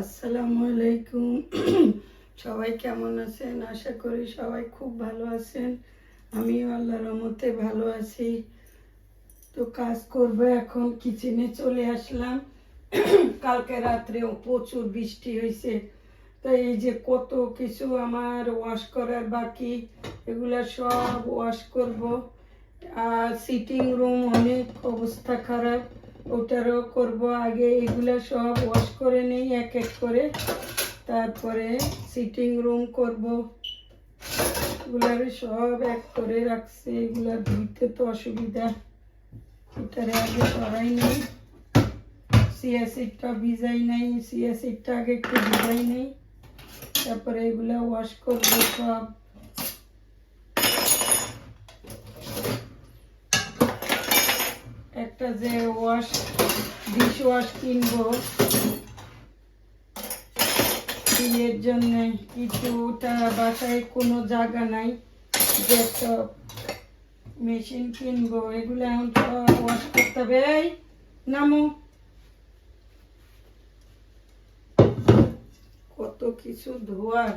আসসালামু আলাইকুম। সবাই কেমন আছেন? আশা করি সবাই খুব ভালো আছেন। আমিও আল্লাহর রহমতে ভালো আছি। তো কাজ করব এখন, কিচেনে চলে আসলাম। কালকে রাত্রেও প্রচুর বৃষ্টি হয়েছে তো এই যে কত কিছু আমার ওয়াশ করার বাকি, এগুলা সব ওয়াশ করব। আর সিটিং রুম অনেক অবস্থা খারাপ। ওটারও করব আগে, এগুলো সব ওয়াশ করে নেই, এক এক করে। তারপরে সিটিং রুম করব। এগুলার সব এক করে রাখছে, এগুলা ধুইতে তো অসুবিধা। এটারে আগে সরাই নেই। সিয়াসিডটা ভিজাই নাই সিয়াসিডটা আগে একটু ভিজাই নেই। তারপরে এগুলা ওয়াশ করব সব। একটা যে ওয়াশ ডিশ ওয়াশ কিনবো বিয়ের জন্য কিছুটা বাসায় কোনো জায়গা নাই যে মেশিন কিনবো, এগুলো এখন সব ওয়াশ করতে হবে। এই, নামো। কত কিছু ধোয়ার।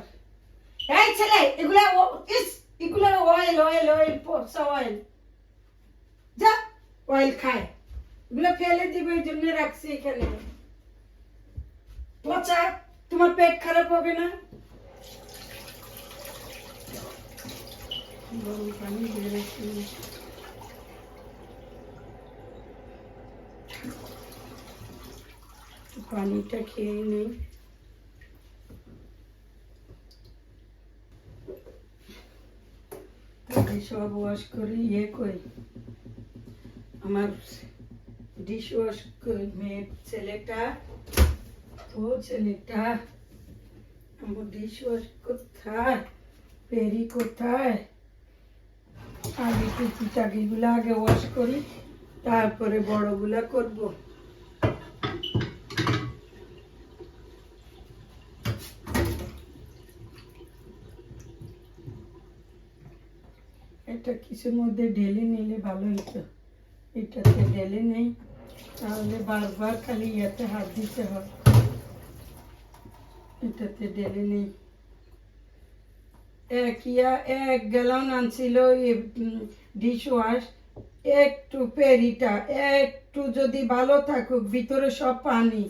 এই ছেলে, এগুলা ইস এগুলা অয়েল অয়েল অয়েল পপসা অয়েল যা অয়েল খায়। এগুলো ফেলে দিবে, এই জন্য রাখছি এখানে। পচা তোমার পেট খারাপ হবে না? পানিটা খেয়ে নেই। সব ওয়াশ করে ইয়ে করি। আমার ডিশ ওয়াশ মেয়ে ছেলেটা ও ছেলেটা, আমার ডিশ ওয়াশ কোথায়? পেরি কোথায়? আগে টুকি টাকিগুলো আগে ওয়াশ করি, তারপরে বড়গুলা করব। এটা কিছুর মধ্যে ঢেলে নিলে ভালো হতো এটাতে ঢেলে নেই। তাহলে বারবার খালি ইয়াতে হাত দিতে হয়। এটাতে ঢেলে নেই। এক ইয়া, এক আনছিল ডিশ ওয়াশ একটু পেরিটা, একটু যদি ভালো থাকুক, ভিতরে সব পানি।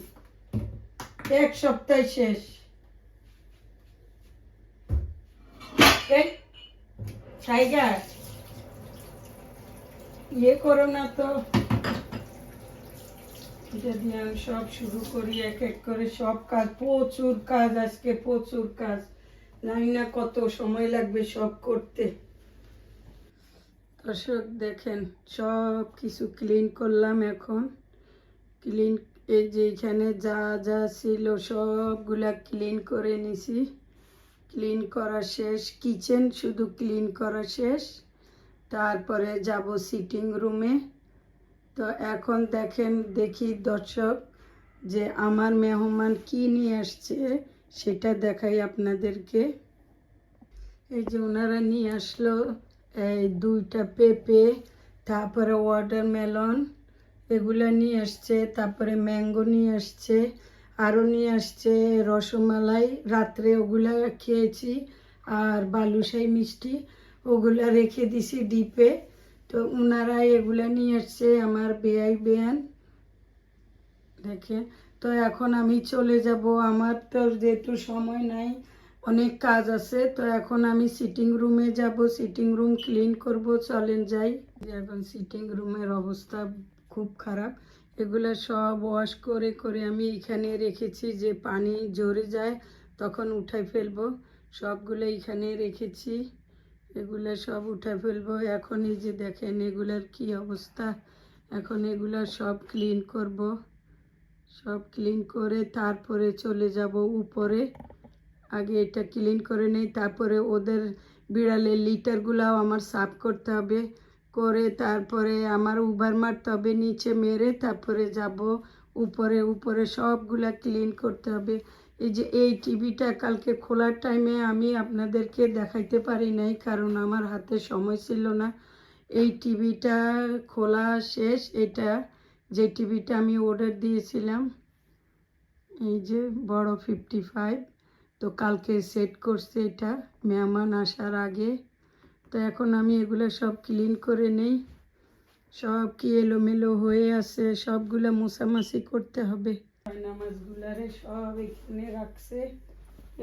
এক সপ্তাহ শেষ। টাইগার ইয়ে করো না তো। যদি আমি সব শুরু করি, এক এক করে সব কাজ। প্রচুর কাজ আজকে, প্রচুর কাজ। জানি না কত সময় লাগবে সব করতে। দর্শক দেখেন, সব কিছু ক্লিন করলাম এখন। ক্লিন এই যে এখানে যা যা ছিল সবগুলা ক্লিন করে নিছি। ক্লিন করা শেষ কিচেন শুধু ক্লিন করা শেষ। তারপরে যাব সিটিং রুমে তো এখন দেখেন, দেখি দর্শক, যে আমার মেহমান কি নিয়ে আসছে, সেটা দেখাই আপনাদেরকে। এই যে ওনারা নিয়ে আসলো, এই দুইটা পেঁপে, তারপরে ওয়াটারমেলন এগুলা নিয়ে আসছে, তারপরে ম্যাঙ্গো নিয়ে আসছে আরও নিয়ে আসছে রসমালাই। রাত্রে ওগুলা খেয়েছি, আর বালুশাই মিষ্টি। ওগুলা রেখে দিছি ডিপে। তো ওনারা এগুলা নিয়ে আসছে আমার বেআই বেয়ান। দেখে তো এখন আমি চলে যাব। আমার তো যেহেতু সময় নাই, অনেক কাজ আছে, তো এখন আমি সিটিং রুমে যাব। সিটিং রুম ক্লিন করব, চলেন যাই। এখন সিটিং রুমের অবস্থা খুব খারাপ। এগুলো সব ওয়াশ করে করে আমি এখানে রেখেছি যে পানি জোরে যায়, তখন উঠাই ফেলব। সবগুলো এখানে রেখেছি। এগুলো সব উঠে ফেলব। এখন এই যে দেখেন এগুলার কি অবস্থা। এখন এগুলা সব ক্লিন করব। সব ক্লিন করে তারপরে চলে যাব উপরে। আগে এটা ক্লিন করে নেই, তারপরে ওদের বিড়ালের লিটারগুলাও আমার সাফ করতে হবে। করে তারপরে আমার উবার মারতে হবে, নিচে মেরে তারপরে যাব। উপরে উপরে সবগুলা ক্লিন করতে হবে। এই যে এই টিভিটা কালকে খোলার টাইমে আমি আপনাদেরকে দেখাইতে পারি নাই, কারণ আমার হাতে সময় ছিল না। এই টিভিটা খোলা শেষ, এটা যে টিভিটা আমি অর্ডার দিয়েছিলাম, এই যে বড় ফিফটি ফাইভ তো কালকে সেট করছে এটা মেহমান আসার আগে। তো এখন আমি এগুলো সব ক্লিন করে নেই, সব কি এলোমেলো হয়ে আছে, সবগুলো মোছামাছি করতে হবে। নামাজগুলারে সব এখানে রাখছে।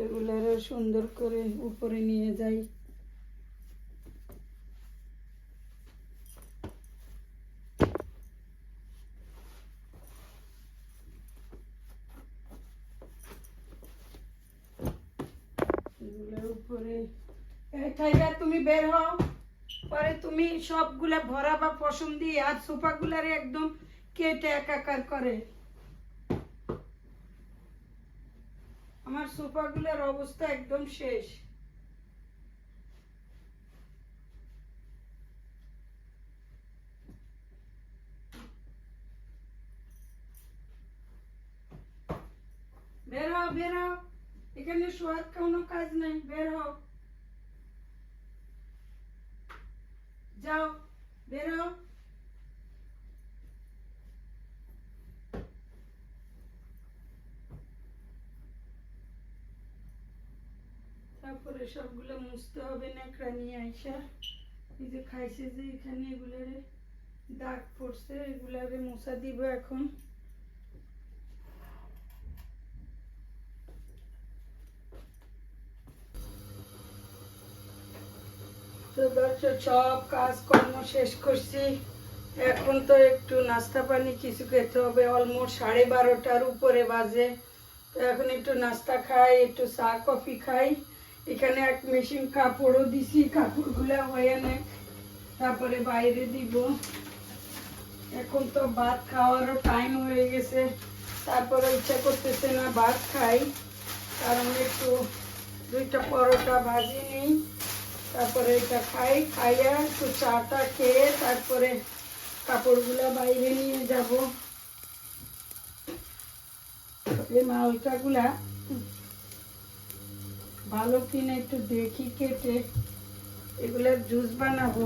এগুলারে সুন্দর করে উপরে নিয়ে যাই। তুমি বের হও। পরে তুমি সবগুলা ভরা বা পশম দিয়ে আর সোফাগুলারে একদম কেটে একাকার করে। আমার সোফাগুলোর অবস্থা একদম শেষ। বের হও বের হও। এখানে শোয়ার কোনো কাজ নেই, বের হও। যাও, বের হও। তারপরে সবগুলো মুছতে হবে নেকড়া নিয়ে আইসা। এই যে খাইছে যে এখানে, এগুলারে দাগ পড়ছে, এগুলারে মুছা দিব এখন। তো দর্শক সব কাজকর্ম শেষ করছি। এখন তো একটু নাস্তা পানি কিছু খেতে হবে অলমোস্ট সাড়ে বারোটার উপরে বাজে। তো এখন একটু নাস্তা খাই, একটু চা, কফি খাই। এখানে এক মেশিন কাপড়ও দিছি, কাপড়গুলো হয়ে নেয় তারপরে বাইরে দিব। এখন তো ভাত খাওয়ারও টাইম হয়ে গেছে। তারপরে ইচ্ছা করতেছে না ভাত খাই। কারণ একটু দুইটা পরোটা ভাজি নিই। তারপরে এটা খাই, খাইয়া একটু চাটা খেয়ে তারপরে কাপড়গুলা বাইরে নিয়ে যাব। এই মালটাগুলা ভালো কিনে একটু দেখি কেটে। এগুলার জুস বানাবো।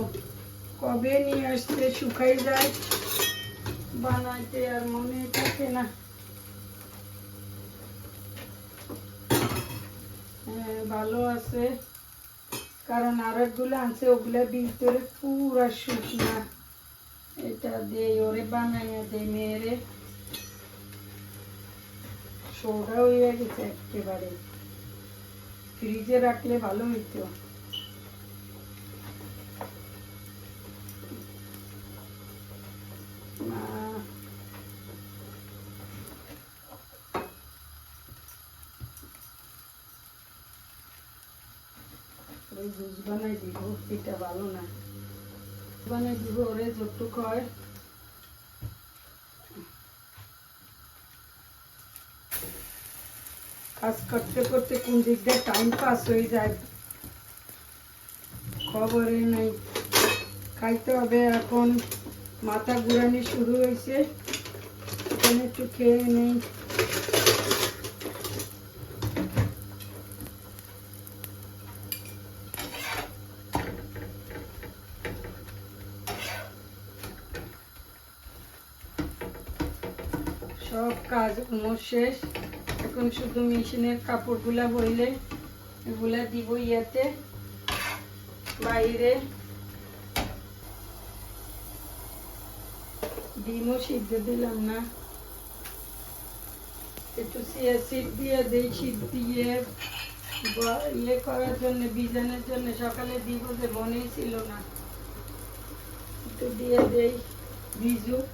কবে নিয়ে আসতে শুকাই যায় বানাইতে আর মনে থাকে না। হ্যাঁ, ভালো আছে। কারণ আর একগুলো আনছে ওগুলা ভিতরে পুরা শুকনা। এটা দিয়ে ওরে বানাইয়া দে মেয়েরে। সোডা হয়ে গেছে একেবারে। ফ্রিজে রাখলে ভালো হইতো। জুস বানাই দিব এটা ভালো না। বানাই দিব ওরে যতটুক হয়। কাজ করতে করতে কোন দিক দিয়ে টাইম পাস হয়ে যায়? খবরে নাই। খাইতে হবে এখন। মাথা ঘুরানি শুরু হয়েছে। এখানে একটু খেয়ে নেই। সব কাজ শেষ। এখন শুধু মেশিনের কাপড়গুলা বইলে এগুলা দিব ইয়াতে, বাইরে। ডিমও সিদ্ধ দিলাম না। একটু সিট দিয়ে দেই শীত দিয়ে ইয়ে করার জন্য বিজানের জন্য সকালে দিব যে বনেই ছিল না। একটু দিয়ে দেই, ভিজুক।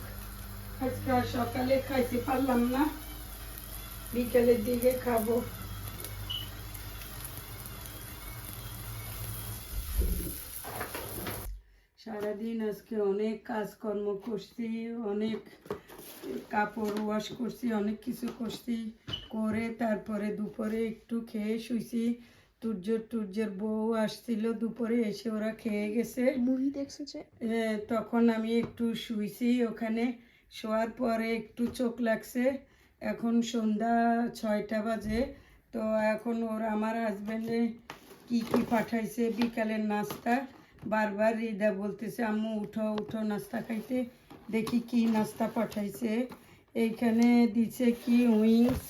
আজকে সকালে খাইতে পারলাম না। বিকেলের দিকে খাব। সারাদিন আজকে অনেক কাজকর্ম করছি অনেক কাপড় ওয়াশ করছি অনেক কিছু করছি। করে তারপরে দুপুরে একটু খেয়ে শুইছি। সূর্য টুর্যের বউ আসছিল দুপুরে এসে ওরা খেয়ে গেছে। মুভি দেখছ তখন আমি একটু শুইছি ওখানে শোয়ার পরে একটু চোখ লাগছে। এখন সন্ধ্যা ছয়টা বাজে। তো এখন ওর আমার হাজব্যান্ডে কি কি পাঠাইছে, বিকালের নাস্তা। বারবার রিদা বলতেছে, আম্মু, উঠো উঠো নাস্তা খাইতে। দেখি কি নাস্তা পাঠাইছে। এইখানে দিছে কি উইংস।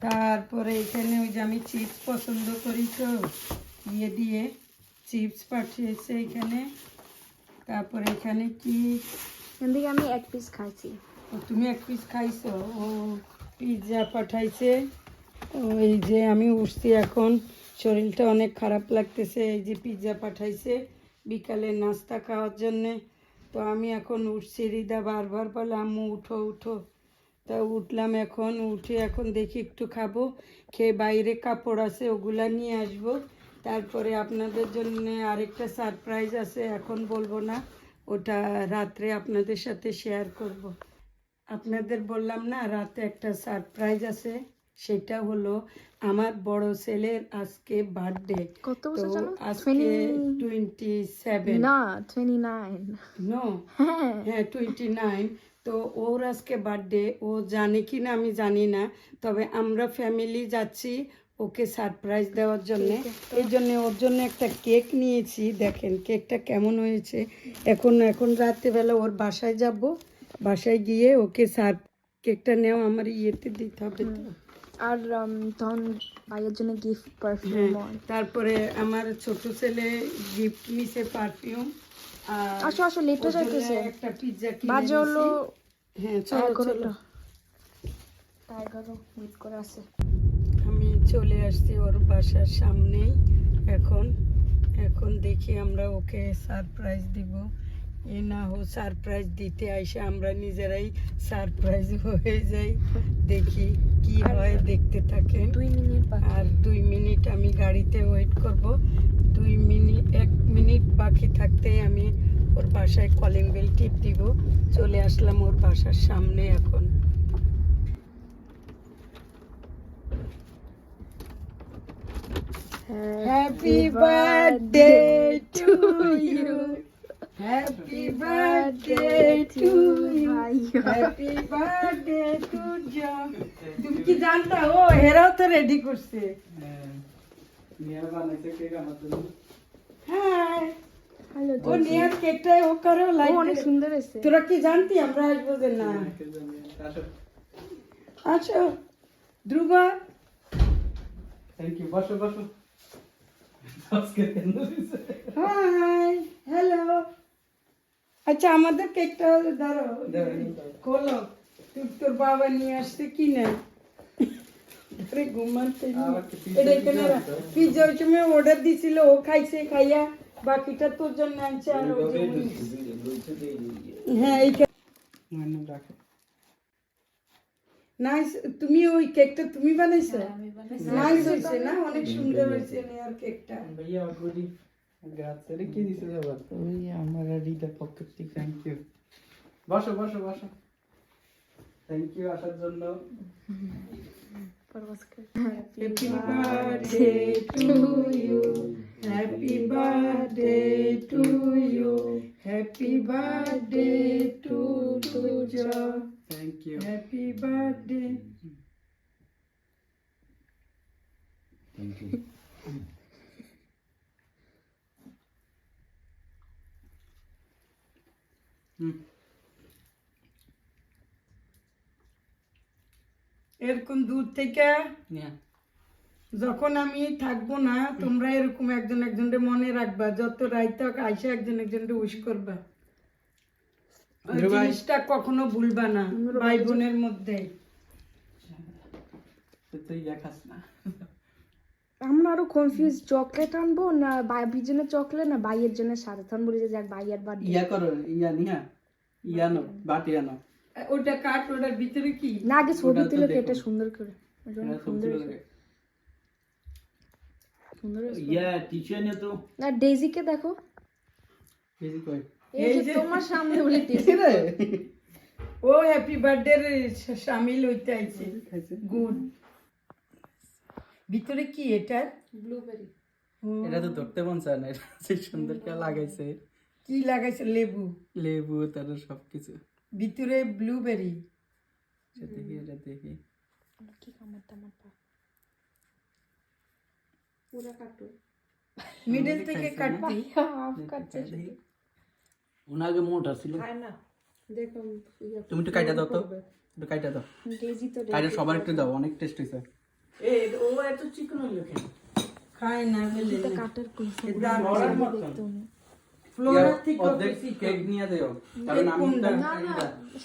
তারপরে এখানে ওই যে আমি চিপস পছন্দ করি তো ইয়ে দিয়ে চিপস পাঠিয়েছে এখানে। তারপরে এখানে কি? আমি এক পিস খাইছি। তুমি এক পিস খাইছো, ও পিৎজা পাঠাইছে। ওই যে আমি উঠছি এখন। শরীরটা অনেক খারাপ লাগতেছে, এই যে পিৎজা পাঠাইছে বিকালে নাস্তা খাওয়ার জন্যে। তো আমি এখন উঠছি, রিদা বারবার বলে, আম্মু, উঠো উঠো। তা উঠলাম এখন, উঠে এখন দেখি একটু খাব। খেয়ে বাইরে কাপড় আছে, ওগুলা নিয়ে আসব। তারপরে আপনাদের জন্য আরেকটা সারপ্রাইজ আছে, এখন বলব না। ওটা রাত্রে আপনাদের সাথে শেয়ার করব। আপনাদের বললাম না রাতে একটা সারপ্রাইজ আছে সেটা হলো আমার বড় ছেলের আজকে বার্থডে কত বছর জানো? আজকে টোয়েন্টি সেভেন না টোয়েন্টি নাইন নো হ্যাঁ। হ্যাঁ টোয়েন্টি নাইন তো ওর আজকে বার্থডে ও জানে কি না আমি জানি না তবে আমরা ফ্যামিলি যাচ্ছি ওকে সারপ্রাইজ দেওয়ার জন্য। এই জন্য ওর জন্য একটা কেক নিয়েছি দেখেন কেকটা কেমন হয়েছে। এখন এখন রাত্রেবেলা ওর বাসায় যাব। বাসায় গিয়ে ওকে সার কেকটা নেওয়া আমার ইয়েতে দিতে হবে তো। আর তখন ভাইয়ের জন্য গিফট হ্যাঁ পারফিউম তারপরে আমার ছোট ছেলে গিফট নিছে পারফিউম আসো আসো যাইতেছে। একটা পিৎজা কিনে বাজে হলো হ্যাঁ চলো চলো। ওয়েট করে আছে আমি চলে আসছি ওর বাসার সামনেই এখন। এখন দেখি আমরা ওকে সারপ্রাইজ দিব। এ না হো সারপ্রাইজ দিতে আইসে আমরা নিজেরাই সারপ্রাইজ হয়ে যাই। দেখি কি হয় দেখতে থাকেন। দুই মিনিট আর দুই মিনিট আমি গাড়িতে ওয়েট করব। দুই মিনিট এক মিনিট বাকি থাকতে আমি ওর বাসায় কলিং বেল টিপ দিব। চলে আসলাম ওর বাসার সামনে এখন। Happy birthday. Happy birthday to you. Happy birthday to John. তুমি কি জানতা? ও হেরাও তো রেডি করছে। হ্যাঁ হ্যালো ও নিয়ার কেকটা ও করে ও লাইক অনেক সুন্দর হয়েছে। তোরা কি জানতি আমরা আসব যে না? আচ্ছা ধ্রুবা। থ্যাংক ইউ বসো বসো। আজকে কেন দিছে হাই হ্যালো আচ্ছা আমাদের কেকটা ধরো খোলো। তুই তোর বাবা নিয়ে আসছে কি না? আরে ঘুমাতে আবার কি pizza এটা এখানে pizza হতো? পিজ্জা ওই সময় অর্ডার দিছিল ও খাইছে খাইয়া বাকিটা তোর জন্য আনছে আর ওই যে উনি- হ্যাঁ এই মানে রাখো। নাইস তুমি ওই কেকটা তুমি বানাইছো? নাইস হয়েছে না? অনেক সুন্দর হয়েছে নেয়ার কেকটা। ভাইয়া রে কি দিছে আবার ওই আমার রিডার পকেট থেকে থ্যাংক ইউ বসো বসো বসো থ্যাংক ইউ আসার জন্য Happy birthday to you. Happy birthday to you. Happy birthday to Joe. Thank you Happy birthday. হুম এরকম দূর থেকে যখন আমি থাকব না তোমরা এরকম একজন একজনের মনে রাখবা যত রাইতে হোক আইসা একজন একজনকে উইশ করবা। জিনিসটা কখনো ভুলবা না ভাই বোনের মধ্যে। তুই দেখাস না। আমরা আরও কনফিউজ চকলেট আনব না ভাবির জন্য চকলেট না ভাইয়ের জন্য তখন বলি যে যাক ভাইয়ের বার্থডে। ইয়া করো ইয়া নিয়া। ইয়া নো বাটি আনো। ওটা কাট ওটার ভিতরে কি? না আগে ছবি তুলে। কেটে সুন্দর করে। খুব সুন্দর সুন্দর ইয়া টিচার নিয়ে তো। না ডেজিকে দেখো। বেশি কই? এই যে তোমার সামনে বলে ডেজি রে ও হ্যাপি বার্থডে সামিল হইতে আইছে। গুড ভিতরে কি এটা? ব্লুবেরি। এটা তো ধরতে মন চায় না এটা যে সুন্দর করে লাগাইছে। কি লাগাইছে? লেবু। লেবু তার সবকিছু। ভিতরে ব্লুবেরি। এটা দেখি এটা দেখি। কি কামড় টামড় পা। পুরো কাটো। মিডল থেকে কাটবি। হাফ কাটছে। ওনাকে মোটা ছিল। খায় না। দেখো তুমি একটু কাইটা দাও তো। একটু কাইটা দাও। কাইটা সবার একটু দাও অনেক টেস্ট হয়েছে এ ও এত চিকন হইল কেন? খায় না বলে এটা কাটার কইছে। বড়ার মতন। ফ্লোরা থেকে অর্ধেক কেক নিয়ে দেও কারণ আমি না না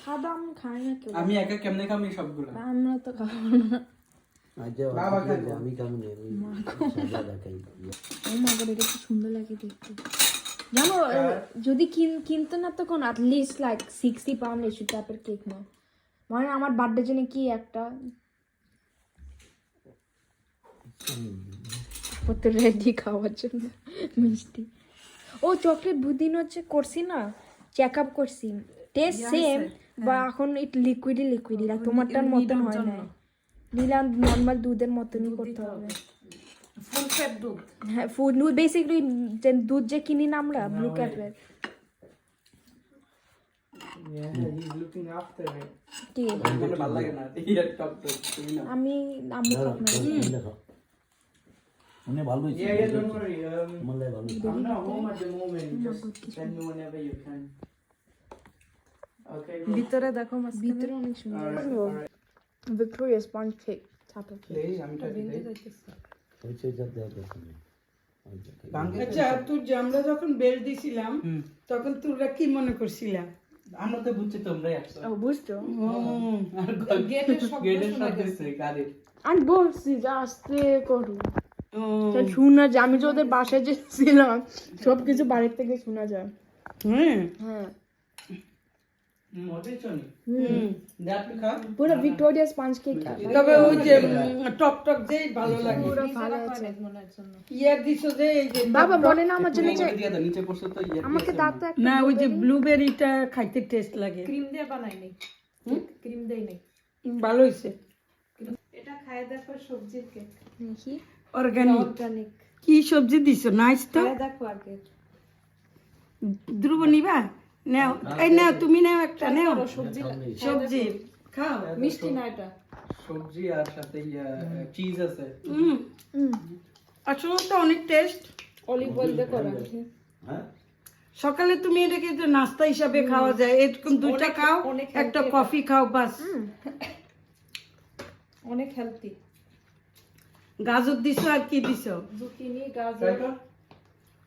সাদা আম খায় না কেউ। আমি একা কেমনে খামি সবগুলো? আমরা তো খাব না। আমি কেমন ও মা গড এটা কি সুন্দর লাগে দেখতে। জানো যদি কিন কিনতে না তখন লিস্ট লাইক সিক্সটি পাউন্ড এসু টাইপের কেক নয়। মানে আমার বার্থডে জন্য কি একটা তো রেডি খাওয়ার জন্য মিষ্টি ও চকলেট দুদিন হচ্ছে করছি না চেক আপ করছি টেস্ট সেম বা এখন একটু লিকুইডই লিকুইডই লাইক তোমারটার মতন হয় না নিলাম নর্মাল দুধের মতনই করতে হবে ফুল ফ্যাট দুধ হ্যাঁ ফুড দুধ বেসিক্যালি যে দুধ যে কিনি না আমরা ব্লু ক্যাপের Yeah, he's looking after it. কি আমার ভালো লাগে না ইয়ার টপ টপ তুমি না আমি Um, আমার লাগে ভালো হয়েছে I'm not home at the moment. Just send me whenever you can. Okay. ভিতরে দেখো মাছ ভিতরে অনেক সুন্দর। Alright, alright. Victoria sponge cake ছাপা Please, I'm trying to হয়েছে আর কিছু নেই। আচ্ছা তুই যে আমরা যখন বেল দিছিলাম হুম। তখন তোরা কি মনে করছিলাম? আমরা তো বুঝছি তোমরাই আসছো ও বুঝছ? আর গেটের শব্দ গাড়ির। আমি বলছি যে আসতে করু। শোনা যায় আমি যে ওদের বাসায় যে ছিলাম সব কিছু বাড়ির থেকে শোনা যায়। হ্যাঁ? হ্যাঁ। মোটেই চনি দেখ খা পুরো ভিক্টোরিয়া স্পঞ্জ কেক তবে ওই যে টক টক যে ভালো লাগে। পুরো ভালো আছে। ইয়ার দিছো যে এই যে বাবা বলে না আমার জন্য যে নিচে পড়ছে তো ইয়ে আমাকে দাও তো না ওই যে ব্লুবেরিটা খাইতে টেস্ট লাগে। ক্রিম দিয়ে বানাই নাই ক্রিম দেই নাই ভালো হয়েছে এটা খায় দেখো সবজির কেক অর্গানিক অর্গানিক কি সবজি দিছো? নাইস তো? দেখো আগে ধ্রুব নিবা? নাও। এই নাও তুমি নাও একটা নাও। সবজি সবজি। খাও। মিষ্টি না এটা। সবজি আর সাথে চিজ আছে। হুম। আসলে তো অনেক টেস্ট অলিভ অয়েল দিয়ে করা। হ্যাঁ? সকালে তুমি এটাকে তো নাস্তা হিসাবে খাওয়া যায়। এরকম দুইটা খাও একটা কফি খাও বাস। অনেক হেলদি গাজর দিছো আর কি দিছো? জুকিনি গাজর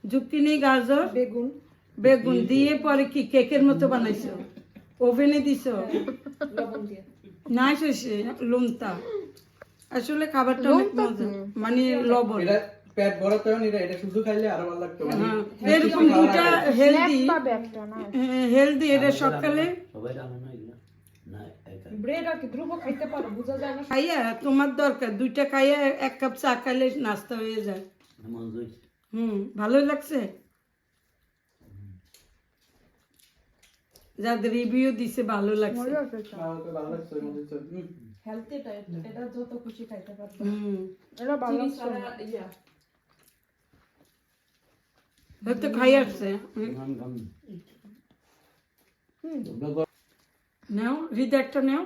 জুকিনি গাজর? বেগুন। বেগুন দিয়ে পরে কি কেকের মতো বানাইছো? ওভেনে দিছো? লবণ দিয়ে। নাইস লুমতা। আসলে খাবারটা অনেক মজা। মানে লবণ। পেট বড় তো এটা এটা শুধু খাইলে আরও ভালো লাগতো। মানে হ্যাঁ, এরকম হেলদি না? হেলদি এটা সকালে সবাই না না। ব্রেড আর কি ধ্রুব খাইতে পারো বোঝা যায় না? খাইয়া তোমার দরকার দুইটা খাইয়া এক কাপ চা খাইলে নাস্তা হয়ে যায়। হুম ভালোই লাগছে? যাদের রিভিউ দিছে ভালো লাগছে। তো ভালো লাগছে হেলদি এটা এটা যত খুশি খাইতে পারবে। হুম। এটা ভালো ইয়া। হয়তো খাই আসছে। হুম। নাও হৃদয়টা নাও।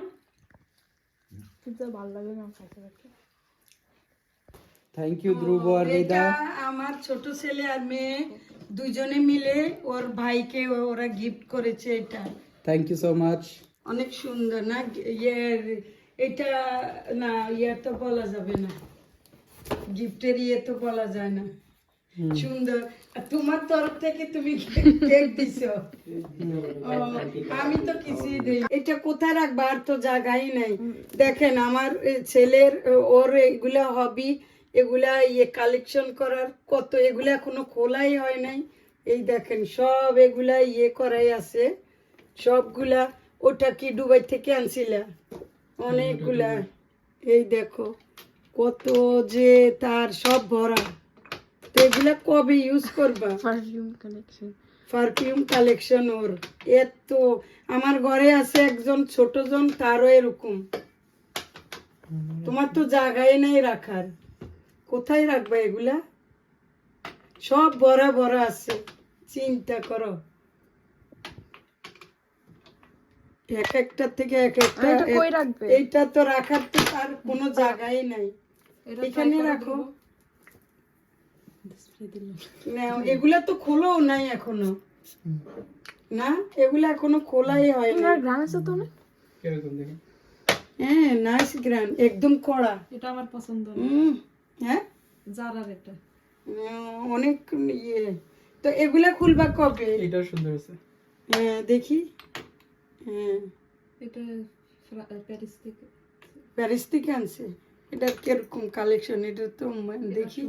কিন্তু ভালো লাগে না খাইতে পারতে। থ্যাংক ইউ ধ্রুব আর আমার ছোট ছেলে আর মেয়ে দুজনে মিলে ওর ভাইকে ওরা গিফট করেছে এটা। থ্যাংক ইউ সো মাচ অনেক সুন্দর না? ইয়ের এটা না ইয়ে তো বলা যাবে না। গিফটের ইয়ে তো বলা যায় না। সুন্দর। তোমার তরফ থেকে তুমি কেক দিছো। আমি তো কিছুই দিই এটা কোথায় রাখবা? আর তো জায়গাই নাই। দেখেন আমার ছেলের ওর এগুলা হবি এগুলা ইয়ে কালেকশন করার কত এগুলা এখনও খোলাই হয় নাই। এই দেখেন সব এগুলা ইয়ে করাই আছে। সবগুলা ওটা কি দুবাই থেকে আনছিলা? অনেকগুলা। এই দেখো কত যে তার সব ভরা। তো এগুলা কবে ইউজ করবা? পারফিউম কালেকশন পারফিউম কালেকশন ওর। এত আমার ঘরে আছে একজন তারও এরকম। তোমার তো জায়গায় নাই রাখার। কোথায় রাখবা এগুলা? সব ভরা ভরা আছে। চিন্তা করো। এক একটা থেকে এক একটা? এইটা তো রাখার তো আর কোনো জায়গাই নাই। এখানে রাখো। এগুলা তো খোলাও নাই এখনও। না এগুলা এখনও খোলাই হয় না গ্রাম আছে তো না দেখি? হ্যাঁ নাইস গ্রান একদম কড়া। এটা আমার পছন্দ। হুম হ্যাঁ? জারার এটা। অনেক ইয়ে। তো এগুলা খুলবা কবে? এটাও সুন্দর আছে। হ্যাঁ দেখি। হ্যাঁ। এটা প্যারিস থেকে। প্যারিস থেকে আনছে। এটা কীরকম কালেকশন এটা তো দেখি।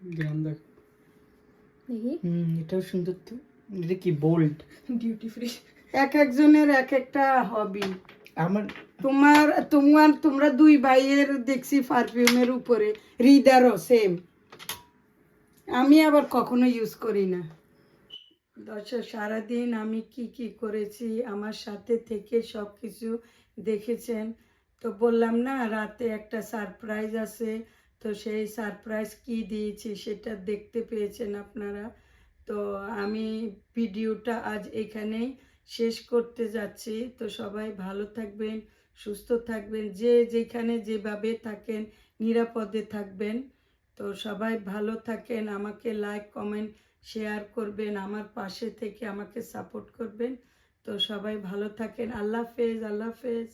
সুন্দর। দেখ। দেখি। হুম এটাও সুন্দর তো। এটা কি বোল্ড ডিউটি ফ্রি এক একজনের এক একটা হবি আমার তোমার তোমার তোমরা দুই ভাইয়ের দেখছি পারফিউমের উপরে। হৃদারও সেম আমি আবার কখনো ইউজ করি না। দর্শক সারাদিন আমি কি কি করেছি আমার সাথে থেকে সব কিছু দেখেছেন। তো বললাম না রাতে একটা সারপ্রাইজ আছে। তো সেই সারপ্রাইজ কি দিয়েছি সেটা দেখতে পেয়েছেন আপনারা। তো আমি ভিডিওটা আজ এখানেই শেষ করতে যাচ্ছি। তো সবাই ভালো থাকবেন, সুস্থ থাকবেন, যে যেখানে যেভাবে থাকেন নিরাপদে থাকবেন। তো সবাই ভালো থাকেন, আমাকে লাইক কমেন্ট শেয়ার করবেন, আমার পাশে থেকে আমাকে সাপোর্ট করবেন। তো সবাই ভালো থাকেন, আল্লাহ হাফেজ আল্লাহ হাফেজ।